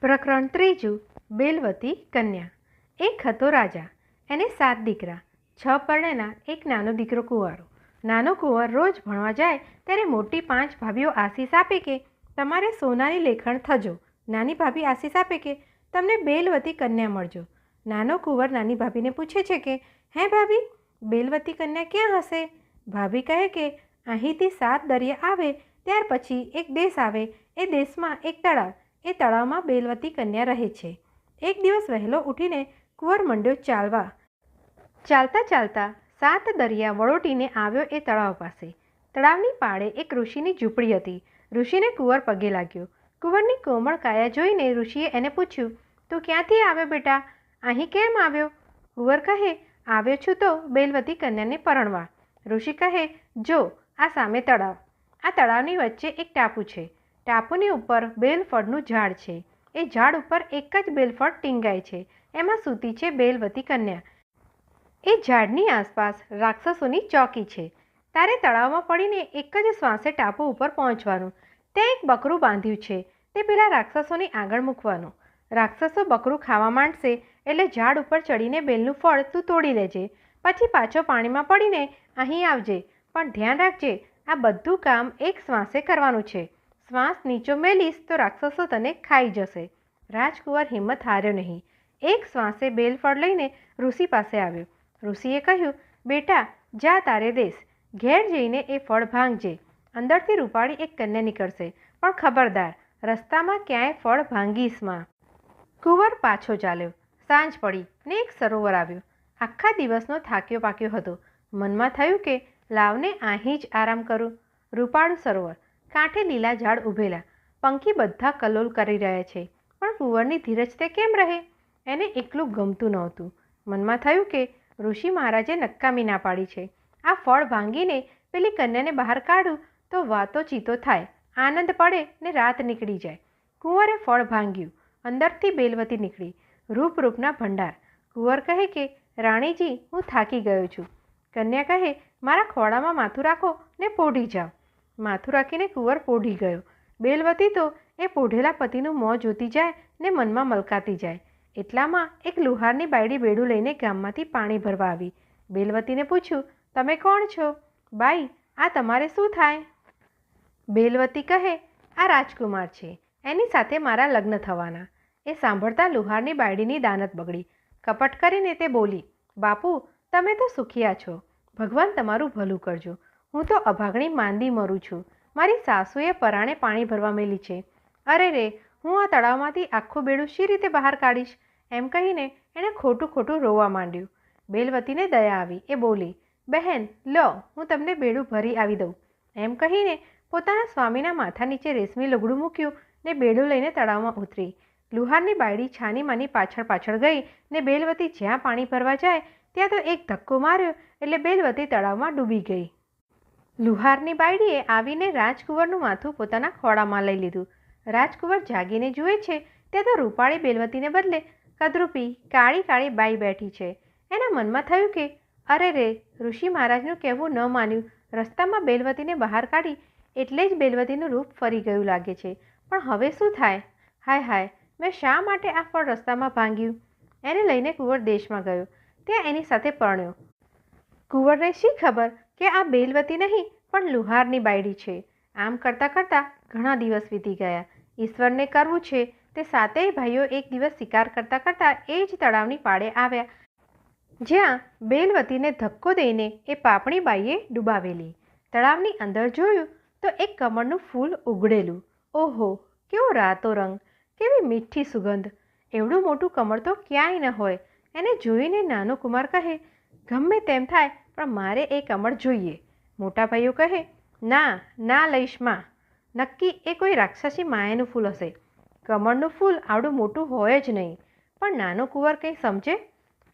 પ્રકરણ ત્રીજું, બેલવતી કન્યા. એક હતો રાજા, એને સાત દીકરા, છ પરણેના, એક નાનો દીકરો કુંવારો. નાનો કુંવર રોજ ભણવા જાય ત્યારે મોટી પાંચ ભાભીઓ આશીષ આપે કે, તમારે સોનાની લેખણ થજો. નાની ભાભી આશીષ આપે કે, તમને બેલવતી કન્યા મળજો. નાનો કુંવર નાની ભાભીને પૂછે છે કે, હે ભાભી, બેલવતી કન્યા ક્યાં હશે? ભાભી કહે કે, અહીંથી સાત દરિયા આવે, ત્યાર પછી એક દેશ આવે, એ દેશમાં એક તળાવ એ તળાવમાં બેલવતી કન્યા રહે છે. એક દિવસ વહેલો ઉઠીને કુંવર મંડ્યો ચાલવા. ચાલતા ચાલતા સાત દરિયા વળોટીને આવ્યો એ તળાવ પાસે. તળાવની પાળે એક ઋષિની ઝૂંપડી હતી. ઋષિને કુંવર પગે લાગ્યો. કુંવરની કોમળ કાયા જોઈને ઋષિએ એને પૂછ્યું, તું ક્યાંથી આવ્યો બેટા? અહીં કેમ આવ્યો? કુંવર કહે, આવ્યો છું તો બેલવતી કન્યાને પરણવા. ઋષિ કહે, જો, આ સામે તળાવ. આ તળાવની વચ્ચે એક ટાપુ છે. ટાપુની ઉપર બેલફળનું ઝાડ છે. એ ઝાડ ઉપર એક જ બેલફળ ટીંગાય છે. એમાં સૂતી છે બેલવતી કન્યા. એ ઝાડની આસપાસ રાક્ષસોની ચોકી છે. તારે તળાવમાં પડીને એક જ શ્વાસે ટાપુ ઉપર પહોંચવાનું. ત્યાં એક બકરું બાંધ્યું છે. તે પેલા રાક્ષસોની આગળ મૂકવાનું. રાક્ષસો બકરું ખાવા માંડશે એટલે ઝાડ ઉપર ચડીને બેલનું ફળ તું તોડી લેજે. પછી પાછો પાણીમાં પડીને અહીં આવજે. પણ ધ્યાન રાખજે, આ બધું કામ એક શ્વાસે કરવાનું છે. શ્વાસ નીચો મેલીશ તો રાક્ષસો તને ખાઈ જશે. રાજકુંવર હિંમત હાર્યો નહીં. એક શ્વાસે બેલફળ લઈને ઋષિ પાસે આવ્યો. ઋષિએ કહ્યું, બેટા, જા તારે દેશ. ઘેર જઈને એ ફળ ભાંગજે. અંદરથી રૂપાળી એક કન્યા નીકળશે. પણ ખબરદાર, રસ્તામાં ક્યાંય ફળ ભાંગીશમાં કુંવર પાછો ચાલ્યો. સાંજ પડી ને એક સરોવર આવ્યો. આખા દિવસનો થાક્યો પાક્યો હતો. મનમાં થયું કે, લાવને અહીં જ આરામ કરું. રૂપાળું સરોવર. કાંઠે લીલા ઝાડ ઊભેલા પંખી બધા કલોલ કરી રહ્યા છે. પણ કુંવરની ધીરજ તે કેમ રહે? એને એકલું ગમતું નહોતું. મનમાં થયું કે ઋષિ મહારાજે નક્કામી ના પાડી છે. આ ફળ ભાંગીને પેલી કન્યાને બહાર કાઢું તો વાતો ચીતો થાય, આનંદ પડે ને રાત નીકળી જાય. કુંવરે ફળ ભાંગ્યું, અંદરથી બેલવતી નીકળી. રૂપ રૂપના ભંડાર. કુંવર કહે કે, રાણીજી, હું થાકી ગયો છું. કન્યા કહે, મારા ખોળામાં માથું રાખો ને પોઢી જાઓ. માથું રાખીને કુંવર પોઢી ગયો. બેલવતી તો એ પોઢેલા પતિનું મોં જોતી જાય ને મનમાં મલકાતી જાય. એટલામાં એક લુહારની બાયડી બેડું લઈને ગામમાંથી પાણી ભરવા આવી. બેલવતીને પૂછ્યું, તમે કોણ છો? બાઈ, આ તમારે શું થાય? બેલવતી કહે, આ રાજકુમાર છે. એની સાથે મારા લગ્ન થવાના. એ સાંભળતા લુહારની બાયડીની દાનત બગડી. કપટ કરીને તે બોલી, બાપુ, તમે તો સુખિયા છો. ભગવાન તમારું ભલું કરજો. હું તો અભાગણી માંદી મરું છું. મારી સાસુએ પરાણે પાણી ભરવા મેલી છે. અરે રે, હું આ તળાવમાંથી આખું બેડું શી રીતે બહાર કાઢીશ? એમ કહીને એણે ખોટું ખોટું રોવા માંડ્યું. બેલવતીને દયા આવી. એ બોલી, બહેન, લો, હું તમને બેડું ભરી આવી દઉં. એમ કહીને પોતાના સ્વામીના માથા નીચે રેશમી લુગડું મૂક્યું ને બેડું લઈને તળાવમાં ઉતરી. લુહારની બાયડી છાની માની પાછળ પાછળ ગઈ ને બેલવતી જ્યાં પાણી ભરવા જાય ત્યાં તો એક ધક્કો માર્યો એટલે બેલવતી તળાવમાં ડૂબી ગઈ. લુહારની બાયડીએ આવીને રાજકુંવરનું માથું પોતાના ખોળામાં લઈ લીધું. રાજકુંવર જાગીને જુએ છે ત્યાં તો રૂપાળી બેલવતીને બદલે કદરૂપી કાળી કાળી બાઈ બેઠી છે. એના મનમાં થયું કે, અરે રે, ઋષિ મહારાજનું કહેવું ન માન્યું. રસ્તામાં બેલવતીને બહાર કાઢી એટલે જ બેલવતીનું રૂપ ફરી ગયું લાગે છે. પણ હવે શું થાય? હાય હાય, મેં શા માટે આ ફળ રસ્તામાં ભાંગ્યું? એને લઈને કુંવર દેશમાં ગયો. ત્યાં એની સાથે પરણ્યો. કુંવરને શી ખબર? કે આ બેલવતી નહીં, પણ લુહારની બાયડી છે. આમ કરતાં કરતાં ઘણા દિવસ વીતી ગયા. ઈશ્વરને કરવું છે તે સાતેય ભાઈઓ એક દિવસ શિકાર કરતાં કરતાં એ જ તળાવની પાળે આવ્યા. જ્યાં બેલવતીને ધક્કો દઈને એ પાપણી બાઈએ ડૂબાવેલી. તળાવની અંદર જોયું તો એક કમળનું ફૂલ ઉગડેલું. ઓહો, કેવો રાતો રંગ, કેવી મીઠી સુગંધ. એવડું મોટું કમળ તો ક્યાંય ન હોય. એને જોઈને નાનો કુમાર કહે, ગમે તેમ થાય પણ મારે એ કમળ જોઈએ. મોટા ભાઈઓ કહે, ના ના લઈશમાં. નક્કી એ કોઈ રાક્ષસી માયાનું ફૂલ હશે. કમળનું ફૂલ આવડું મોટું હોય જ નહીં. પણ નાનો કુંવર કંઈ સમજે?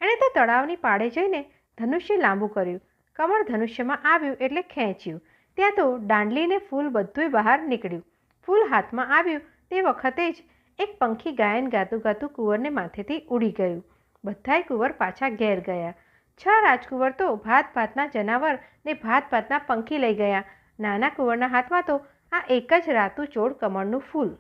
એણે તો તળાવની પાડે જઈને ધનુષ્ય લાંબુ કર્યું. કમળ ધનુષ્યમાં આવ્યું એટલે ખેંચ્યું. ત્યાં તો દાંડલીને ફૂલ બધુંય બહાર નીકળ્યું. ફૂલ હાથમાં આવ્યું તે વખતે જ એક પંખી ગાયન ગાતું ગાતું કુંવરને માથેથી ઉડી ગયું. બધાય કુંવર પાછા ઘેર ગયા. છ રાજકુંવર તો ભાત ભાતના જનાવર ને ભાત ભાતના પંખી લઈ ગયા. નાના કુંવરના હાથમાં તો આ એક જ રાતું ચોળ કમળનું ફૂલ.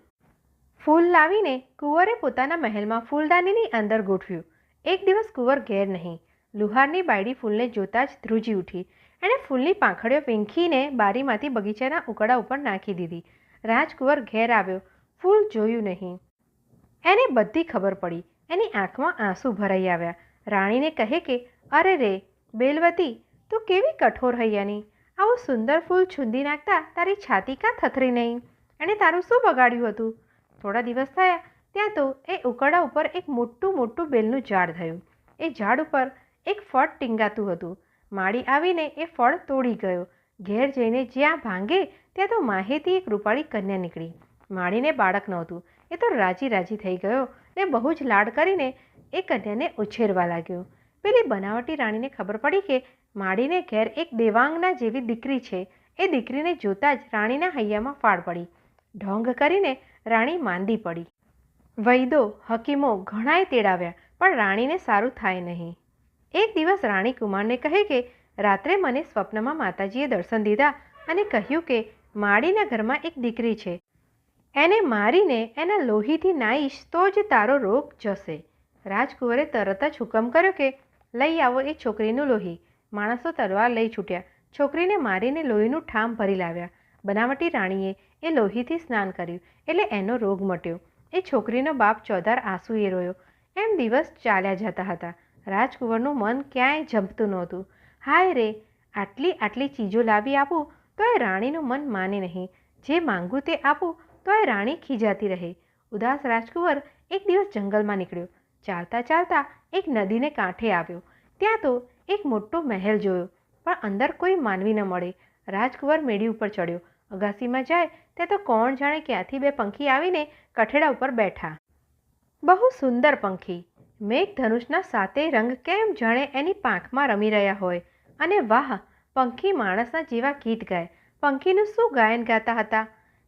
ફૂલ લાવીને કુંવરે પોતાના મહેલમાં ફૂલદાનીની અંદર ગોઠવ્યું. એક દિવસ કુંવર ઘેર નહીં. લુહારની બાયડી ફૂલને જોતાં જ ધ્રુજી ઉઠી. એણે ફૂલની પાંખડીઓ વીંખીને બારીમાંથી બગીચાના ઉકળા ઉપર નાખી દીધી. રાજકુંવર ઘેર આવ્યો. ફૂલ જોયું નહીં. એને બધી ખબર પડી. એની આંખમાં આંસુ ભરાઈ આવ્યા. રાણીને કહે કે, અરે રે, બેલવતી, તું કેવી કઠોર હૈયાની. આવું સુંદર ફૂલ છૂંદી નાખતા તારી છાતી કાં થથરી નહીં? એણે તારું શું બગાડ્યું હતું? થોડા દિવસ થયા, ત્યાં તો એ ઉકળા ઉપર એક મોટું મોટું બેલનું ઝાડ થયું. એ ઝાડ ઉપર એક ફળ ટીંગાતું હતું. માળી આવીને એ ફળ તોડી ગયો. ઘેર જઈને જ્યાં ભાંગે, ત્યાં તો માહિતી એક રૂપાળી કન્યા નીકળી. માળીને બાળક નહોતું. એ તો રાજી રાજી થઈ ગયો ને બહુ જ લાડ કરીને એ કન્યાને ઉછેરવા લાગ્યો. પેલી બનાવટી રાણીને ખબર પડી કે માળીને ઘેર એક દેવાંગના જેવી દીકરી છે. એ દીકરીને જોતાં જ રાણીના હૈયામાં ફાળ પડી. ઢોંગ કરીને રાણી માંદી પડી. વૈદો, હકીમો ઘણાય તેડાવ્યા, પણ રાણીને સારું થાય નહીં. એક દિવસ રાણી કુમારને કહે કે, રાત્રે મને સ્વપ્નમાં માતાજીએ દર્શન દીધા અને કહ્યું કે માળીના ઘરમાં એક દીકરી છે. એને મારીને એના લોહીથી નાઈશ તો જ તારો રોગ જશે. રાજકુંવરે તરત જ હુકમ કર્યો કે લઈ આવો એ છોકરીનું લોહી. માણસો તલવાર લઈ છૂટ્યા. છોકરીને મારીને લોહીનું ઠામ ભરી લાવ્યા. બનાવટી રાણીએ એ લોહીથી સ્નાન કર્યું એટલે એનો રોગ મટ્યો. એ છોકરીનો બાપ ચોધાર આંસુએ રોયો. એમ દિવસ ચાલ્યા જતા હતા. રાજકુંવરનું મન ક્યાંય જંપતું નહોતું. હાય રે, આટલી આટલી ચીજો લાવી આપું તો એ રાણીનું મન માને નહીં. જે માંગું તે આપું તો એ રાણી ખીજાતી રહે. ઉદાસ રાજકુંવર એક દિવસ જંગલમાં નીકળ્યો. ચાલતા ચાલતા એક નદીને કાંઠે આવ્યો. ત્યાં તો એક મોટો મહેલ જોયો, પણ અંદર કોઈ માનવી ન મળે. રાજકુંવર મેડી ઉપર ચડ્યો. અગાસીમાં જાય ત્યાં તો કોણ જાણે ક્યાંથી બે પંખી આવીને કઠેડા ઉપર બેઠા. બહુ સુંદર પંખી. મેઘધનુષના સાતે રંગ કેમ જાણે એની પાંખમાં રમી રહ્યા હોય? અને વાહ, પંખી માણસના જેવા ગીત ગાય. પંખીનું શું ગાયન ગાતા હતા?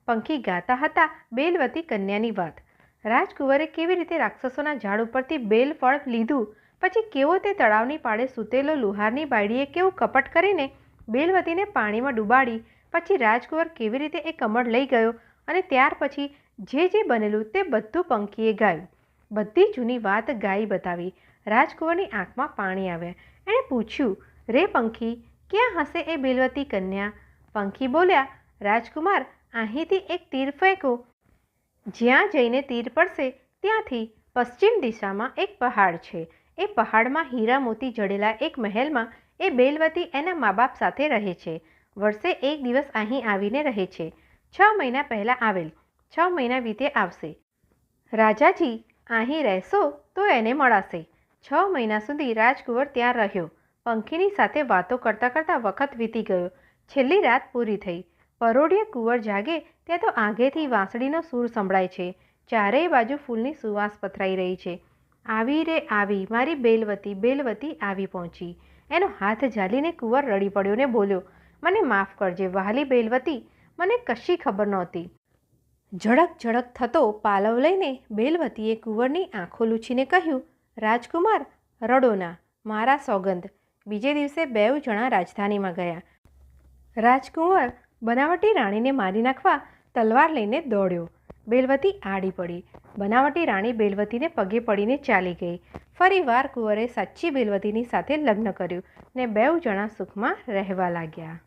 પંખી ગાતા હતા બેલવતી કન્યાની વાત. રાજકુંવરે કેવી રીતે રાક્ષસોના ઝાડ ઉપરથી બેલ ફળ લીધું? પછી કેવો તે તળાવની પાળે સૂતેલો લુહારની બાયડીએ કેવું કપટ કરીને બેલવતીને પાણીમાં ડૂબાડી? પછી રાજકુંવર કેવી રીતે એ કમળ લઈ ગયો? અને ત્યાર પછી જે જે બનેલું તે બધું પંખીએ ગાયું. બધી જૂની વાત ગાઈ બતાવી રાજકુંવરની આંખમાં પાણી આવ્યા. એણે પૂછ્યું, રે પંખી, ક્યાં હશે એ બેલવતી કન્યા? પંખી બોલ્યા, રાજકુમાર, અહીંથી એક તીર ફેંકો. જ્યાં જઈને તીર પડશે, ત્યાંથી પશ્ચિમ દિશામાં એક પહાડ છે. એ પહાડમાં હીરા મોતી જડેલા એક મહેલમાં એ બેલવતી એના મા બાપ સાથે રહે છે. વર્ષે એક દિવસ અહીં આવીને રહે છે. છ મહિના પહેલાં આવેલ. છ મહિના વીતે આવશે. રાજાજી, અહીં રહેશો તો એને મળાશે. છ મહિના સુધી રાજકુંવર ત્યાં રહ્યો. પંખીની સાથે વાતો કરતાં કરતાં વખત વીતી ગયો. છેલ્લી રાત પૂરી થઈ. પરોઢિયે કુંવર જાગે ત્યાં તો આઘેથી વાંસળીનો સૂર સંભળાય છે. ચારેય બાજુ ફૂલની સુવાસ પથરાઈ રહી છે. આવી રે, આવી, મારી બેલવતી બેલવતી આવી પહોંચી. એનો હાથ ઝાલીને કુંવર રડી પડ્યો ને બોલ્યો, મને માફ કરજે, વહાલી બેલવતી, મને કશી ખબર નહોતી. ઝડક ઝડક થતો પાલવ લઈને બેલવતીએ કુંવરની આંખો લૂછીને કહ્યું, રાજકુમાર, રડો ના, મારા સોગંદ. બીજે દિવસે બેઉ જણા રાજધાનીમાં ગયા. રાજકુંવર બનાવટી રાણીને મારી નાખવા તલવાર લઈને દોડ્યો. બેલવતી આડી પડી. બનાવટી રાણી બેલવતીને પગે પડીને ચાલી ગઈ. ફરીવાર કુંવરે સાચી બેલવતીની સાથે લગ્ન કર્યું ને બેઉ જણા સુખમાં રહેવા લાગ્યા.